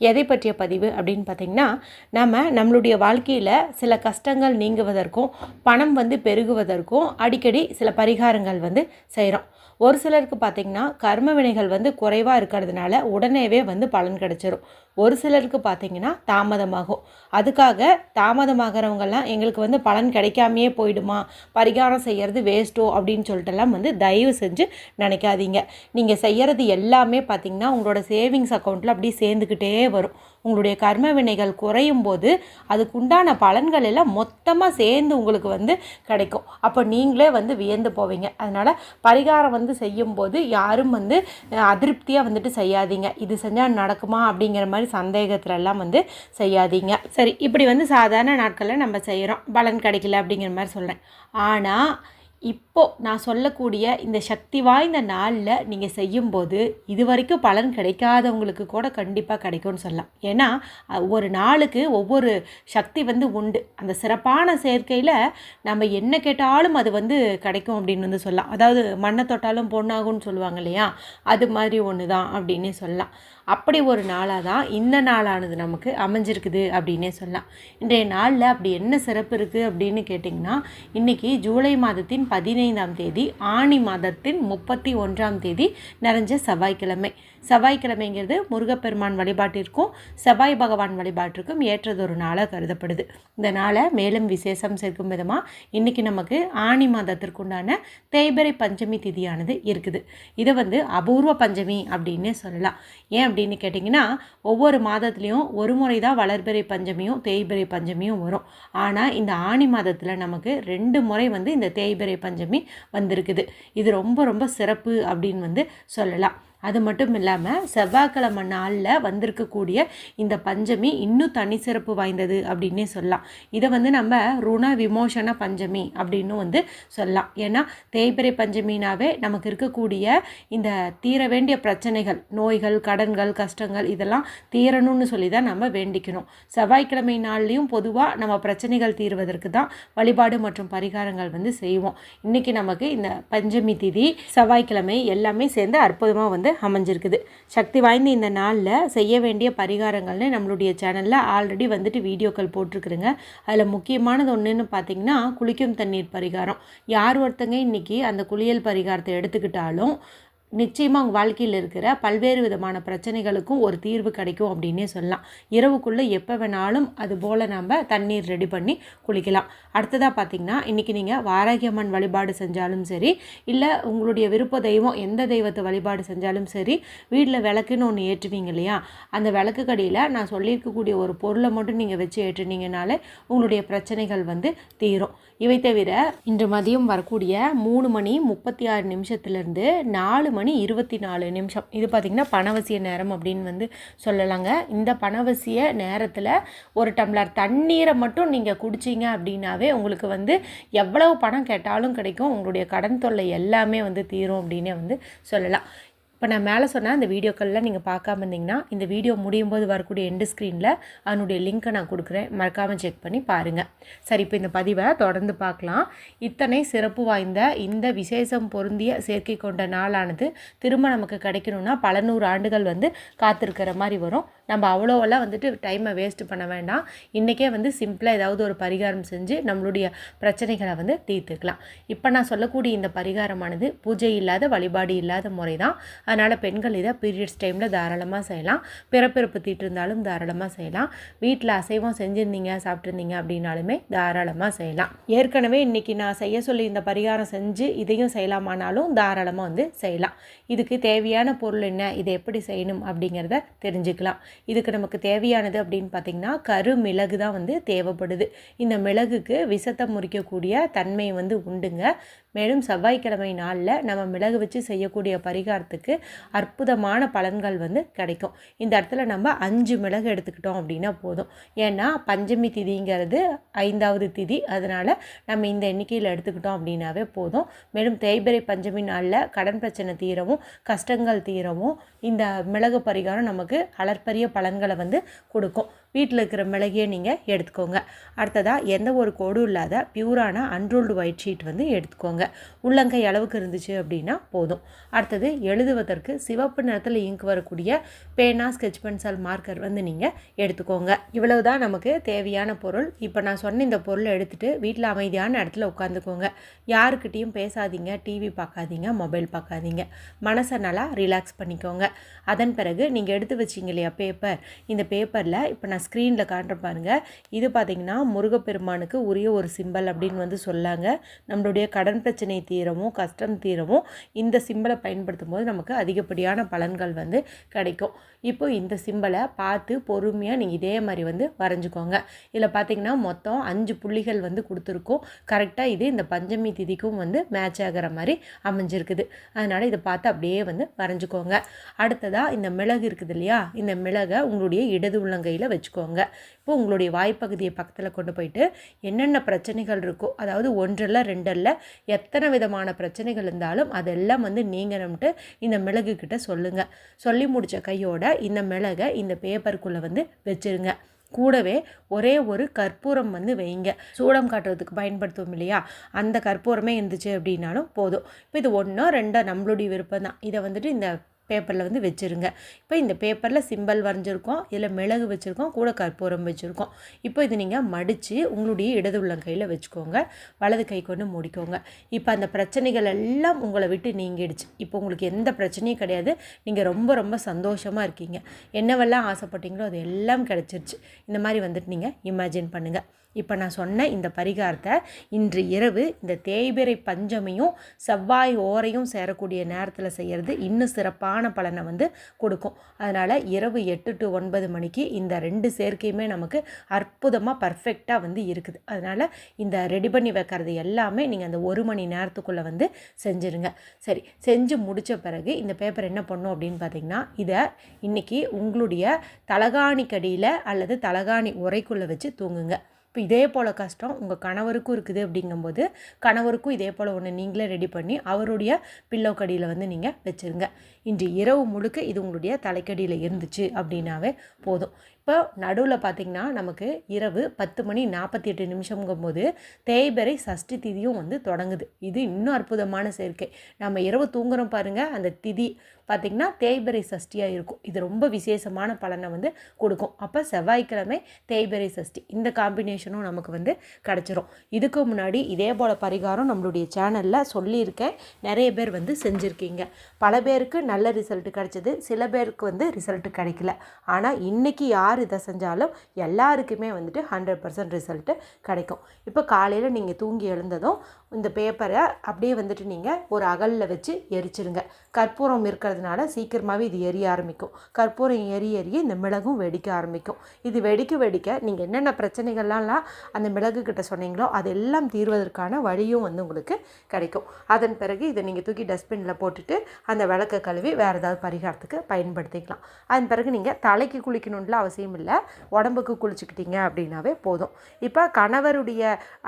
எதை பற்றிய பதிவு அப்படின்னு பார்த்திங்கன்னா நம்ம நம்மளுடைய வாழ்க்கையில் சில கஷ்டங்கள் நீங்குவதற்கும் பணம் வந்து பெருகுவதற்கும் அடிக்கடி சில பரிகாரங்கள் வந்து செய்கிறோம் ஒரு சிலருக்கு பார்த்திங்கன்னா கர்ம வினைகள் வந்து குறைவாக இருக்கிறதுனால உடனேவே வந்து பலன் கிடச்சிரும். ஒரு சிலருக்கு பார்த்திங்கன்னா தாமதமாகும். அதுக்காக தாமதமாகிறவங்கெல்லாம் எங்களுக்கு வந்து பலன் கிடைக்காமையே போயிடுமா? பரிகாரம் செய்கிறது வேஸ்ட்டோ அப்படின்னு சொல்லிட்டுலாம் வந்து தயவு செஞ்சு நினைக்காதீங்க. நீங்கள் செய்கிறது எல்லாமே பார்த்திங்கன்னா உங்களோட சேவிங்ஸ் அக்கௌண்ட்டில் அப்படியே சேர்ந்துக்கிட்டே வரும். உங்களுடைய கர்ம வினைகள் குறையும் போது அதுக்குண்டான பலன்கள் எல்லாம் மொத்தமாக சேர்ந்து உங்களுக்கு வந்து கிடைக்கும். அப்போ நீங்களே வந்து வியந்து போவீங்க. அதனால் பரிகாரம் வந்து செய்யும்போது யாரும் வந்து அதிருப்தியாக வந்துட்டு செய்யாதீங்க. இது செஞ்சால் நடக்குமா அப்படிங்கிற மாதிரி சந்தேகத்துலெல்லாம் வந்து செய்யாதீங்க. சரி இப்படி வந்து சாதாரண நாட்களில் நம்ம செய்கிறோம் பலன் கிடைக்கல அப்படிங்கிற மாதிரி சொல்கிறேன் ஆனால் இப்போது நான் சொல்லக்கூடிய இந்த சக்தி வாய்ந்த நாளில் நீங்கள் செய்யும்போது இது வரைக்கும் பலன் கிடைக்காதவங்களுக்கு கூட கண்டிப்பாக கிடைக்கும்னு சொல்லலாம். ஏன்னா ஒரு நாளுக்கு ஒவ்வொரு சக்தி வந்து உண்டு. அந்த சிறப்பான சேர்க்கையில் நம்ம என்ன கேட்டாலும் அது வந்து கிடைக்கும் அப்படின்னு வந்து சொல்லலாம். அதாவது மண்ணை தொட்டாலும் பொண்ணாகும்னு சொல்லுவாங்க இல்லையா? அது மாதிரி ஒன்று தான் அப்படின்னு சொல்லலாம். அப்படி ஒரு நாளாக தான் இந்த நாளானது நமக்கு அமைஞ்சிருக்குது அப்படின்னே சொல்லலாம். இன்றைய நாளில் அப்படி என்ன சிறப்பு இருக்குது அப்படின்னு கேட்டிங்கன்னா இன்றைக்கி ஜூலை மாதத்தின் பதினைந்தாம் தேதி ஆணி மாதத்தின் முப்பத்தி ஒன்றாம் தேதி நிறைஞ்ச செவ்வாய்க்கிழமை. செவ்வாய்க்கிழமைங்கிறது முருகப்பெருமான் வழிபாட்டிற்கும் செவ்வாய் பகவான் வழிபாட்டிற்கும் ஏற்றதொரு நாளாக கருதப்படுது. இந்த நாளை மேலும் விசேஷம் சேர்க்கும் விதமாக இன்றைக்கி நமக்கு ஆணி மாதத்திற்குண்டான தேய்பரை பஞ்சமி திதியானது இருக்குது. இதை வந்து அபூர்வ பஞ்சமி அப்படின்னே சொல்லலாம். ஏன் அப்படின்னு கேட்டிங்கன்னா ஒவ்வொரு மாதத்துலேயும் ஒரு முறை தான் வளர்பிறை பஞ்சமியும் தேய்பிறை பஞ்சமியும் வரும். ஆனால் இந்த ஆணி மாதத்தில் நமக்கு ரெண்டு முறை வந்து இந்த தேய்பிறை பஞ்சமி வந்திருக்குது. இது ரொம்ப ரொம்ப சிறப்பு அப்படின்னு வந்து சொல்லலாம். அது மட்டும் இல்லாமல் செவ்வாய்க்கிழமை நாளில் வந்திருக்கக்கூடிய இந்த பஞ்சமி இன்னும் தனி சிறப்பு வாய்ந்தது அப்படின்னே சொல்லலாம். இதை வந்து நம்ம ருண விமோசன பஞ்சமி அப்படின்னு வந்து சொல்லலாம். ஏன்னா தேய்பிறை பஞ்சமினாவே நமக்கு இருக்கக்கூடிய இந்த தீர வேண்டிய பிரச்சனைகள் நோய்கள் கடன்கள் கஷ்டங்கள் இதெல்லாம் தீரணும்னு சொல்லி தான் நம்ம வேண்டிக்கணும். செவ்வாய்க்கிழமை நாள்லேயும் பொதுவாக நம்ம பிரச்சனைகள் தீர்வதற்கு தான் வழிபாடு மற்றும் பரிகாரங்கள் வந்து செய்வோம். இன்றைக்கி நமக்கு இந்த பஞ்சமி திதி செவ்வாய்க்கிழமை எல்லாமே சேர்ந்து அற்புதமாக வந்து அமைஞ்சிருக்குது. சக்தி வாய்ந்த இந்த நாளில் செய்ய வேண்டிய பரிகாரங்கள்னு நம்மளுடைய சேனலில் ஆல்ரெடி வந்துட்டு வீடியோக்கள் போட்டிருக்குறேங்க அதில் முக்கியமானது ஒன்றுன்னு பார்த்தீங்கன்னா குளிக்கும் தண்ணீர் பரிகாரம். யார் ஒருத்தங்க இன்றைக்கி அந்த குளியல் பரிகாரத்தை எடுத்துக்கிட்டாலும் நிச்சயமாக உங்கள் வாழ்க்கையில் இருக்கிற பல்வேறு விதமான பிரச்சனைகளுக்கும் ஒரு தீர்வு கிடைக்கும் அப்படின்னே சொல்லலாம். இரவுக்குள்ளே எப்போ வேணாலும் அது போல் நம்ம தண்ணீர் ரெடி பண்ணி குளிக்கலாம். அடுத்ததாக பார்த்திங்கன்னா இன்றைக்கி நீங்கள் வாராகியம்மன் வழிபாடு செஞ்சாலும் சரி இல்லை உங்களுடைய விருப்ப தெய்வம் எந்த தெய்வத்தை வழிபாடு செஞ்சாலும் சரி வீட்டில் விளக்குன்னு ஒன்று ஏற்றுவீங்க இல்லையா? அந்த விளக்கு கடியில் நான் சொல்லியிருக்கக்கூடிய ஒரு பொருளை மட்டும் நீங்கள் வச்சு ஏற்றுனீங்கனாலே உங்களுடைய பிரச்சனைகள் வந்து தீரும். இவை தவிர இன்று மதியம் வரக்கூடிய மூணு மணி முப்பத்தி ஆறு நிமிஷத்துலேருந்து நாலு மணி இருபத்தி நாலு நிமிஷம். இது பார்த்திங்கன்னா பணவசிய நேரம் அப்படின்னு வந்து சொல்லலாங்க. இந்த பணவசிய நேரத்தில் ஒரு டம்ளர் தண்ணீரை மட்டும் நீங்கள் குடிச்சிங்க அப்படின்னாவே உங்களுக்கு வந்து எவ்வளவு பணம் கேட்டாலும் கிடைக்கும். உங்களுடைய கடன் தொல்லை எல்லாமே வந்து தீரும் அப்படின்னே வந்து சொல்லலாம். இப்போ நான் மேலே சொன்ன அந்த வீடியோக்கள்லாம் நீங்கள் பார்க்காம இருந்தீங்கன்னா இந்த வீடியோ முடியும் போது வரக்கூடிய எண்டு ஸ்க்ரீனில் அதனுடைய லிங்க்கை நான் கொடுக்குறேன். மறக்காமல் செக் பண்ணி பாருங்கள் சரி இப்போ இந்த பதிவை தொடர்ந்து பார்க்கலாம். இத்தனை சிறப்பு வாய்ந்த இந்த விசேஷம் பொருந்திய சேர்க்கை கொண்ட நாளானது திரும்ப நமக்கு கிடைக்கணும்னா பல நூறு ஆண்டுகள் வந்து காத்திருக்கிற மாதிரி வரும். நம்ம அவ்வளோவெல்லாம் வந்துட்டு டைமை வேஸ்ட் பண்ண வேண்டாம். இன்றைக்கே வந்து சிம்பிளாக ஏதாவது ஒரு பரிகாரம் செஞ்சு நம்மளுடைய பிரச்சனைகளை வந்து தீர்த்துக்கலாம். இப்போ நான் சொல்லக்கூடிய இந்த பரிகாரமானது பூஜை இல்லாத வழிபாடு இல்லாத முறை தான் அதனால் பெண்கள் இதை பீரியட்ஸ் டைமில் தாராளமாக செய்யலாம். பிறப்பிறப்பு தீட்டிருந்தாலும் தாராளமாக செய்யலாம். வீட்டில் அசைவம் செஞ்சுருந்தீங்க சாப்பிட்ருந்தீங்க அப்படின்னாலுமே தாராளமாக செய்யலாம். ஏற்கனவே இன்றைக்கி நான் செய்ய சொல்லி இந்த பரிகாரம் செஞ்சு இதையும் செய்யலாமானாலும் தாராளமாக வந்து செய்யலாம். இதுக்கு தேவையான பொருள் என்ன இதை எப்படி செய்யணும் அப்படிங்கிறத தெரிஞ்சுக்கலாம். இதுக்கு நமக்கு தேவையானது அப்படின்னு பார்த்திங்கன்னா கரு மிளகு தான் வந்து தேவைப்படுது. இந்த மிளகுக்கு விஷத்தை முறிக்கக்கூடிய தன்மை வந்து உண்டுங்க. மேலும் செவ்வாய்க்கிழமை நாளில் நம்ம மிளகு வச்சு செய்யக்கூடிய பரிகாரத்துக்கு அற்புதமான பலன்கள் வந்து கிடைக்கும். இந்த இடத்துல நம்ம அஞ்சு மிளகு எடுத்துக்கிட்டோம் அப்படின்னா போதும். ஏன்னா பஞ்சமி திதிங்கிறது ஐந்தாவது திதி. அதனால் நம்ம இந்த எண்ணிக்கையில் எடுத்துக்கிட்டோம் அப்படின்னாவே போதும். மேலும் தேய்பிரை பஞ்சமி நாளில் கடன் பிரச்சனை தீரவும் கஷ்டங்கள் தீரவும் இந்த மிளகு பரிகாரம் நமக்கு அளற்பரிய பலன்களை வந்து கொடுக்கும். வீட்டில் இருக்கிற மிளகையை நீங்கள் எடுத்துக்கோங்க. அடுத்ததாக எந்த ஒரு கோடும் இல்லாத பியூரான அன்ரோல்டு ஒயிட் ஷீட் வந்து எடுத்துக்கோங்க. உள்ளங்கை அளவுக்கு இருந்துச்சு அப்படின்னா போதும். அடுத்தது எழுதுவதற்கு சிவப்பு நிறத்தில் இங்க் வரக்கூடிய பேனா ஸ்கெச் பென்சில் மார்க்கர் வந்து நீங்கள் எடுத்துக்கோங்க. இவ்வளவு தான் நமக்கு தேவையான பொருள். இப்போ நான் சொன்ன இந்த பொருளை எடுத்துகிட்டு வீட்டில் அமைதியான இடத்துல உட்காந்துக்கோங்க. யாருக்கிட்டேயும் பேசாதீங்க டிவி பார்க்காதீங்க மொபைல் பார்க்காதீங்க மனசை நல்லா ரிலாக்ஸ் பண்ணிக்கோங்க. அதன் பிறகு நீங்கள் எடுத்து வச்சிங்க இல்லையா பேப்பர் இந்த பேப்பரில் இப்போ நான் ஸ்க்ரீனில் காட்டுற பாருங்கள் இது பார்த்திங்கன்னா முருகப்பெருமானுக்கு உரிய ஒரு சிம்பல் அப்படின்னு வந்து சொல்லாங்க. நம்மளுடைய கடன் பிரச்சனை தீரவும் கஷ்டம் தீரவும் இந்த சிம்பலை பயன்படுத்தும் போது நமக்கு அதிகப்படியான பலன்கள் வந்து கிடைக்கும். இப்போ இந்த சிம்பலை பார்த்து பொறுமையாக நீங்கள் இதே மாதிரி வந்து வரைஞ்சிக்கோங்க. இதில் பார்த்தீங்கன்னா மொத்தம் அஞ்சு புள்ளிகள் வந்து கொடுத்துருக்கோம். கரெக்டாக இது இந்த பஞ்சமி திதிக்கும் வந்து மேட்ச் ஆகிற மாதிரி அமைஞ்சிருக்குது. அதனால் இதை பார்த்து அப்படியே வந்து வரைஞ்சிக்கோங்க. அடுத்ததாக இந்த மிளகு இருக்குது இல்லையா? இந்த மிளகை உங்களுடைய இடது உள்ளங்கையில் வச்சுக்கோங்க. இப்போ உங்களுடைய வாய்ப்பகுதியை பக்கத்தில் கொண்டு போயிட்டு என்னென்ன பிரச்சனைகள் இருக்கோ அதாவது ஒன்றில் ரெண்டல்ல எத்தனை விதமான பிரச்சனைகள் இருந்தாலும் அதெல்லாம் வந்து நீங்கணும்ட்டு இந்த மிளகு கிட்ட சொல்லுங்கள் சொல்லி முடித்த கையோட இந்த மிளகை இந்த பேப்பருக்குள்ளே வந்து வச்சுருங்க. கூடவே ஒரே ஒரு கற்பூரம் வந்து வைங்க. சூடம் காட்டுறதுக்கு பயன்படுத்துவோம் இல்லையா? அந்த கற்பூரமே இருந்துச்சு அப்படின்னாலும் போதும். இப்போ இது ஒன்றோ ரெண்டோ நம்மளுடைய விருப்பம் தான் இதை வந்துட்டு இந்த பேப்பரில் வந்து வச்சுருங்க. இப்போ இந்த பேப்பரில் சிம்பல் வரைஞ்சிருக்கோம் இதில் மிளகு வச்சுருக்கோம் கூட கற்பூரம் வச்சுருக்கோம். இப்போ இது நீங்கள் மடித்து உங்களுடைய இடது உள்ள கையில் வச்சுக்கோங்க. வலது கை கொண்டு முடிக்கோங்க. இப்போ அந்த பிரச்சனைகள் எல்லாம் உங்களை விட்டு நீங்கிடுச்சு. இப்போ உங்களுக்கு எந்த பிரச்சனையும் கிடையாது. நீங்கள் ரொம்ப ரொம்ப சந்தோஷமாக இருக்கீங்க. என்னவெல்லாம் ஆசைப்பட்டீங்களோ அது எல்லாம் கிடச்சிருச்சு. இந்த மாதிரி வந்துட்டு நீங்கள் இமேஜின் பண்ணுங்கள் இப்போ நான் சொன்ன இந்த பரிகாரத்தை இன்று இரவு இந்த தேய்பிரை பஞ்சமையும் செவ்வாய் ஓரையும் சேரக்கூடிய நேரத்தில் செய்கிறது இன்னும் சிறப்பான பலனை வந்து கொடுக்கும். அதனால் இரவு எட்டு டு ஒன்பது மணிக்கு இந்த ரெண்டு சேர்க்கையுமே நமக்கு அற்புதமாக பர்ஃபெக்டாக வந்து இருக்குது. அதனால் இந்த ரெடி பண்ணி வைக்கிறது எல்லாமே நீங்கள் அந்த ஒரு மணி நேரத்துக்குள்ளே வந்து செஞ்சுருங்க. சரி செஞ்சு முடித்த பிறகு இந்த பேப்பர் என்ன பண்ணும் அப்படின்னு பார்த்தீங்கன்னா இதை இன்றைக்கி உங்களுடைய தலகாணி கடியில் அல்லது தலகாணி உரைக்குள்ளே வச்சு தூங்குங்க. இப்போ இதே போல் கஷ்டம் உங்கள் கணவருக்கும் இருக்குது அப்படிங்கும்போது கணவருக்கும் இதே போல் ஒன்று நீங்களே ரெடி பண்ணி அவருடைய பில்லோ கடியில் வந்து நீங்கள் வச்சுருங்க. இன்று இரவு முழுக்க இது உங்களுடைய தலைக்கடியில் இருந்துச்சு அப்படின்னாவே போதும். இப்போ நடுவில் பார்த்திங்கன்னா நமக்கு இரவு பத்து மணி நாற்பத்தி எட்டு நிமிஷங்கும்போது தேய்பெறை சஷ்டி திதியும் வந்து தொடங்குது. இது இன்னும் அற்புதமான சேர்க்கை. நம்ம இரவு தூங்குறோம் பாருங்கள் அந்த திதி பார்த்திங்கன்னா தேய்பெறை சஷ்டியாக இருக்கும். இது ரொம்ப விசேஷமான பலனை வந்து கொடுக்கும். அப்போ செவ்வாய்க்கிழமை தேய்பெறை சஷ்டி இந்த காம்பினேஷனும் நமக்கு வந்து கிடச்சிரும். இதுக்கு முன்னாடி இதே போல் பரிகாரம் நம்மளுடைய சேனலில் சொல்லியிருக்கேன் நிறைய பேர் வந்து செஞ்சுருக்கீங்க. பல பேருக்கு நல்ல ரிசல்ட் கிடச்சிது சில பேருக்கு வந்து ரிசல்ட் கிடைக்கல. ஆனால் இன்றைக்கி யார் யார் இதை செஞ்சாலும் எல்லாருக்குமே வந்துட்டு ஹண்ட்ரட் பர்சன்ட் ரிசல்ட்டு கிடைக்கும். இப்போ காலையில் நீங்கள் தூங்கி எழுந்ததும் இந்த பேப்பரை அப்படியே வந்துட்டு நீங்கள் ஒரு அகலில் வச்சு எரிச்சிருங்க. கற்பூரம் இருக்கிறதுனால சீக்கிரமாகவே இது எரிய ஆரம்பிக்கும். கற்பூரம் எரி எரிய இந்த மிளகும் வெடிக்க ஆரம்பிக்கும். இது வெடிக்க வெடிக்க நீங்கள் என்னென்ன பிரச்சனைகள்லாம் அந்த மிளகு கிட்ட சொன்னீங்களோ அதெல்லாம் தீர்வதற்கான வழியும் வந்து உங்களுக்கு கிடைக்கும். அதன் பிறகு இதை நீங்கள் தூக்கி டஸ்ட்பினில் போட்டுட்டு அந்த விளக்கை கழுவி வேறு ஏதாவது பரிகாரத்துக்கு பயன்படுத்திக்கலாம். அதன் பிறகு நீங்கள் தலைக்கு குளிக்கணும்ல அவசியம் இல்லை. உடம்புக்கு குளிச்சுக்கிட்டீங்க அப்படின்னாவே போதும். இப்போ கணவருடைய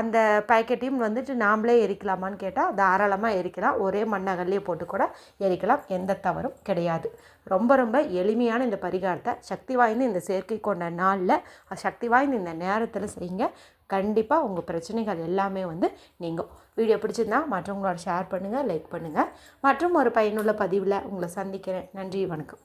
அந்த பேக்கெட்டையும் வந்துட்டு நாமளே எரிக்கலாமான்னு கேட்டால் தாராளமாக எரிக்கலாம். ஒரே மண்ணகல்லையே போட்டு கூட எரிக்கலாம். எந்த தவறும் கிடையாது. ரொம்ப ரொம்ப எளிமையான இந்த பரிகாரத்தை சக்தி வாய்ந்த இந்த செயற்கை கொண்ட நாளில் சக்தி வாய்ந்த இந்த நேரத்தில் செய்யுங்க. கண்டிப்பாக உங்கள் பிரச்சனைகள் எல்லாமே வந்து நீங்கும். வீடியோ பிடிச்சிருந்தா மற்றவங்களோட ஷேர் பண்ணுங்கள் லைக் பண்ணுங்கள் மற்றும் ஒரு பயனுள்ள பதிவில் உங்களை சந்திக்கிறேன். நன்றி வணக்கம்.